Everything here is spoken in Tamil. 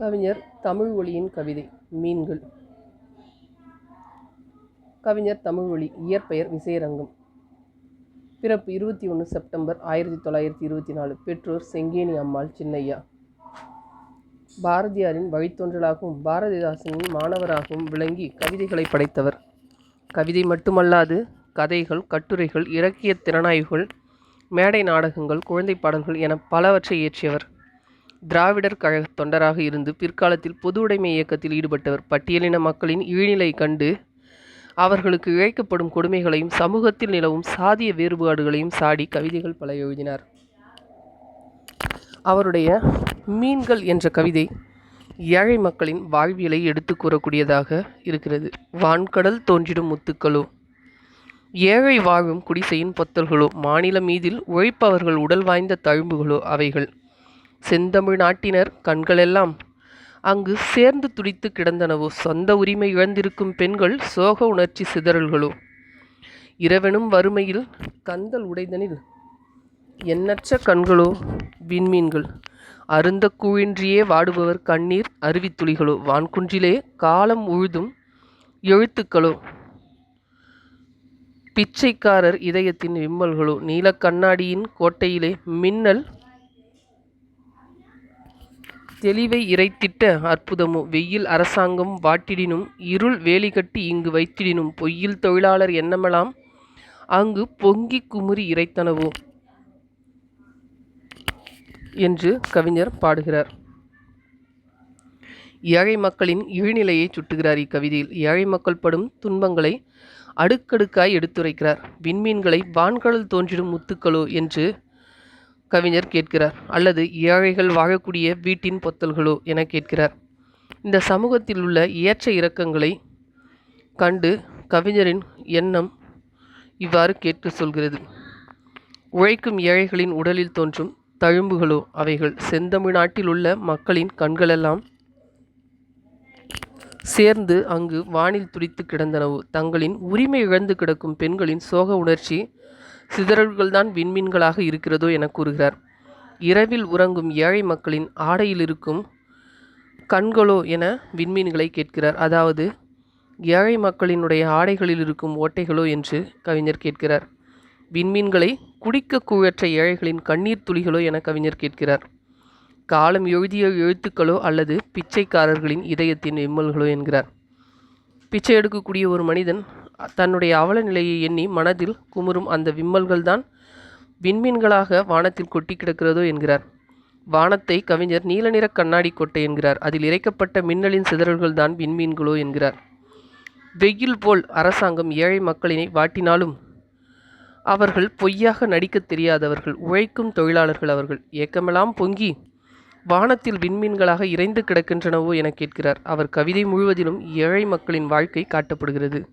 கவிஞர் தமிழ் ஒளியின் கவிதை மீன்கள். கவிஞர் தமிழ் ஒளி இயற்பெயர் விசேரங்கம் பிறப்பு இருபத்தி ஒன்று செப்டம்பர் ஆயிரத்தி தொள்ளாயிரத்தி இருபத்தி நாலு. பெற்றோர் செங்கேணி அம்மாள் சின்னையா. பாரதியாரின் வழித்தோன்றலாகவும் பாரதிதாசனின் மாணவராகவும் விளங்கி கவிதைகளை படைத்தவர். கவிதை மட்டுமல்லாது கதைகள் கட்டுரைகள் இலக்கிய திறனாய்வுகள் மேடை நாடகங்கள் குழந்தை பாடல்கள் என பலவற்றை இயற்றியவர். திராவிடர் கழக தொண்டராக இருந்து பிற்காலத்தில் பொது உடைமை இயக்கத்தில் ஈடுபட்டவர் பட்டியலின மக்களின் இழிநிலை கண்டு அவர்களுக்கு இழைக்கப்படும் கொடுமைகளையும் சமூகத்தில் நிலவும் சாதிய வேறுபாடுகளையும் சாடி கவிதைகள் பல எழுதினார். அவருடைய மீன்கள் என்ற கவிதை ஏழை மக்களின் வாழ்வியலை எடுத்து கூறக்கூடியதாக இருக்கிறது. வான்கடல் தோன்றிடும் முத்துக்களோ? ஏழை வாழும் குடிசையின் பொத்தல்களோ? மாநில மீதில் உழைப்பவர்கள் உடல் வாய்ந்த தழும்புகளோ? அவைகள் செந்தமிழ் நாட்டினர் கண்களெல்லாம் அங்கு சேர்ந்து துடித்து கிடந்தனவோ? சொந்த உரிமை இழந்திருக்கும் பெண்கள் சோக உணர்ச்சி சிதறல்களோ? இரவெனும் வறுமையில் கந்தல் உடைதனில் எண்ணற்ற கண்களோ? விண்மீன்கள் அருந்த கூழின்றியே வாடுபவர் கண்ணீர் அருவித்துளிகளோ வான்குன்றிலே காலம் உழுதும் எழுத்துக்களோ? பிச்சைக்காரர் இதயத்தின் விம்மல்களோ? நீலக் கண்ணாடியின் கோட்டையிலே மின்னல் தெளிவை இறைத்திட்ட அற்புதமோ. வெயில் அரசாங்கம் வாட்டிடினும் இருள் வேலி கட்டி இங்கு வைத்திடினும். பொய்யில் தொழிலாளர் எண்ணமெல்லாம் அங்கு பொங்கி குமுறி இறைத்தனவோ? என்று கவிஞர் பாடுகிறார். ஏழை மக்களின் இழிநிலையை சுட்டுகிறார் இக்கவிதையில். ஏழை மக்கள் படும் துன்பங்களை அடுக்கடுக்காய் எடுத்துரைக்கிறார். விண்மீன்களை வான்கடல் தோன்றிடும் முத்துக்களோ என்று கவிஞர் கேட்கிறார் அல்லது ஏழைகள் வாழக்கூடிய வீட்டின் பொத்தல்களோ? என கேட்கிறார். இந்த சமூகத்தில் உள்ள ஏற்ற இறக்கங்களை கண்டு கவிஞரின் எண்ணம் இவ்வாறு கேட்க சொல்கிறது. உழைக்கும் ஏழைகளின் உடலில் தோன்றும் தழும்புகளோ? அவைகள் செந்தமிழ்நாட்டில் உள்ள மக்களின் கண்களெல்லாம் சேர்ந்து அங்கு வானில் துடித்து கிடந்தனவோ? தங்களின் உரிமை இழந்து கிடக்கும் பெண்களின் சோக உணர்ச்சி சிதறல்கள்தான் விண்மீன்களாக இருக்கிறதோ என கூறுகிறார். இரவில் உறங்கும் ஏழை மக்களின் ஆடையில் இருக்கும் கண்களோ என விண்மீன்களை கேட்கிறார். அதாவது ஏழை மக்களினுடைய ஆடைகளில் இருக்கும் ஓட்டைகளோ என்று கவிஞர் கேட்கிறார். விண்மீன்களை குடிக்க கூழற்ற ஏழைகளின் கண்ணீர் துளிகளோ என கவிஞர் கேட்கிறார். காலம் எழுதிய எழுத்துக்களோ அல்லது பிச்சைக்காரர்களின் இதயத்தின் விம்மல்களோ என்கிறார். பிச்சை எடுக்கக்கூடிய ஒரு மனிதன் தன்னுடைய அவல நிலையை எண்ணி மனதில் குமுறும் அந்த விம்மல்கள்தான் விண்மீன்களாக வானத்தில் கொட்டி கிடக்கிறதோ என்கிறார். வானத்தை கவிஞர் நீல நிற கண்ணாடி கொட்டை என்கிறார். அதில் இறைக்கப்பட்ட மின்னலின் சிதறல்கள் தான் விண்மீன்களோ என்கிறார். வெயில் போல் அரசாங்கம் ஏழை மக்களினை வாட்டினாலும் அவர்கள் பொய்யாக நடிக்கத் தெரியாதவர்கள் உழைக்கும் தொழிலாளர்கள் அவர்கள். ஏக்கமெல்லாம் பொங்கி வானத்தில் விண்மீன்களாக இறைந்து கிடக்கின்றனவோ என கேட்கிறார். அவர் கவிதை முழுவதிலும் ஏழை மக்களின் வாழ்க்கை காட்டப்படுகிறது.